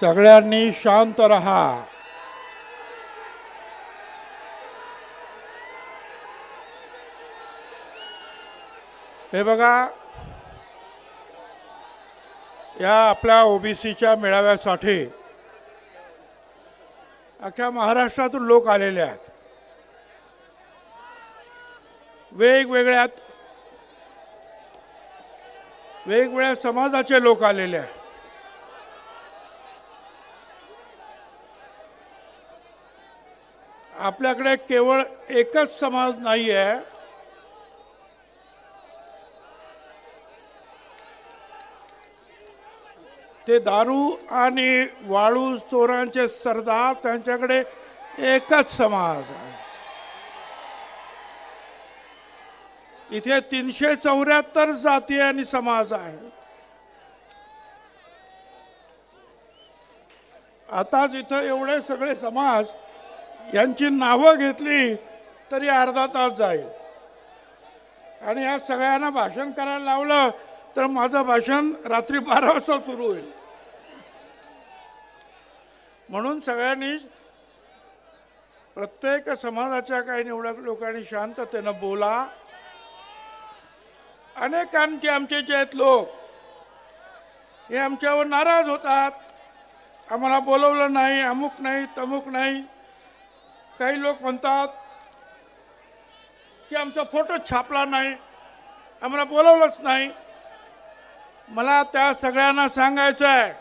सगळ्यांनी शांत रहा. हे बघा या आपल्या ओबीसीच्या मेळाव्यासाठी अख्ख्या महाराष्ट्रातून लोक आलेले आहेत. वेगवेगळ्या वेगवेगळ्या समाजाचे लोक आलेले आहेत. आपल्याकडे केवळ एकच समाज नाही आहे ते दारू आणि वाळू चोरांचे सरदार त्यांच्याकडे एकच समाज आहे. इथे तीनशे चौऱ्याहत्तर जाती आणि समाज आहे. आताच इथं एवढे सगळे समाज यांची नावं घेतली तरी अर्धा तास जाईल. आणि या सगळ्यांना भाषण करायला लावलं तर माझं भाषण रात्री बारा वाजता सुरू होईल. म्हणून सगळ्यांनी प्रत्येक समाजाच्या काही निवडक लोकांनी शांततेनं बोला. अनेकांचे आमचे जे आहेत लोक हे आमच्यावर नाराज होतात. आम्हाला बोलवलं नाही अमुक नाही तमुक नाही. काही लोक म्हणतात की आमचा फ़ोटो छापला नाही, आम्हाला बोलवलंच नाही. मला त्या सगळ्यांना सांगायचं आहे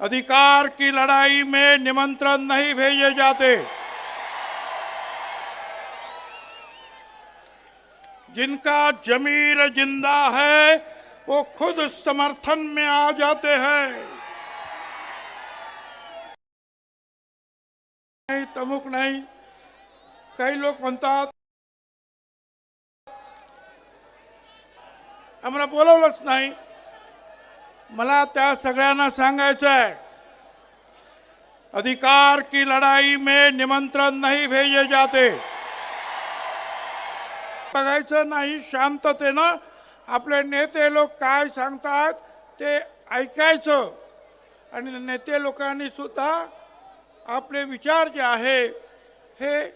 अधिकार की लड़ाई में निमंत्रण नहीं भेजे जाते. जिनका जमीर ज़िंदा है, वो खुद समर्थन में आ जाते हैं। तमुक नाही. काही लोक म्हणतात आम्हाला बोलवलंच नाही. मला त्या सगळ्यांना सांगायचं आहे अधिकार की लड़ाई में निमंत्रण नहीं भेजे जाते. बघायचं नाही शांततेनं आपले नेते लोक काय सांगतात ते ऐकायचं. आणि नेते लोकांनी सुद्धा आपले विचार जे आहे हे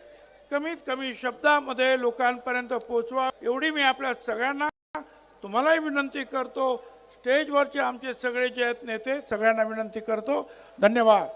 कमीत कमी शब्दामध्ये लोकांपर्यंत पोचवा एवढी मी आपल्या सगळ्यांना तुम्हालाही विनंती करतो. स्टेजवरचे आमचे सगळे जे आहेत नेते सगळ्यांना विनंती करतो. धन्यवाद.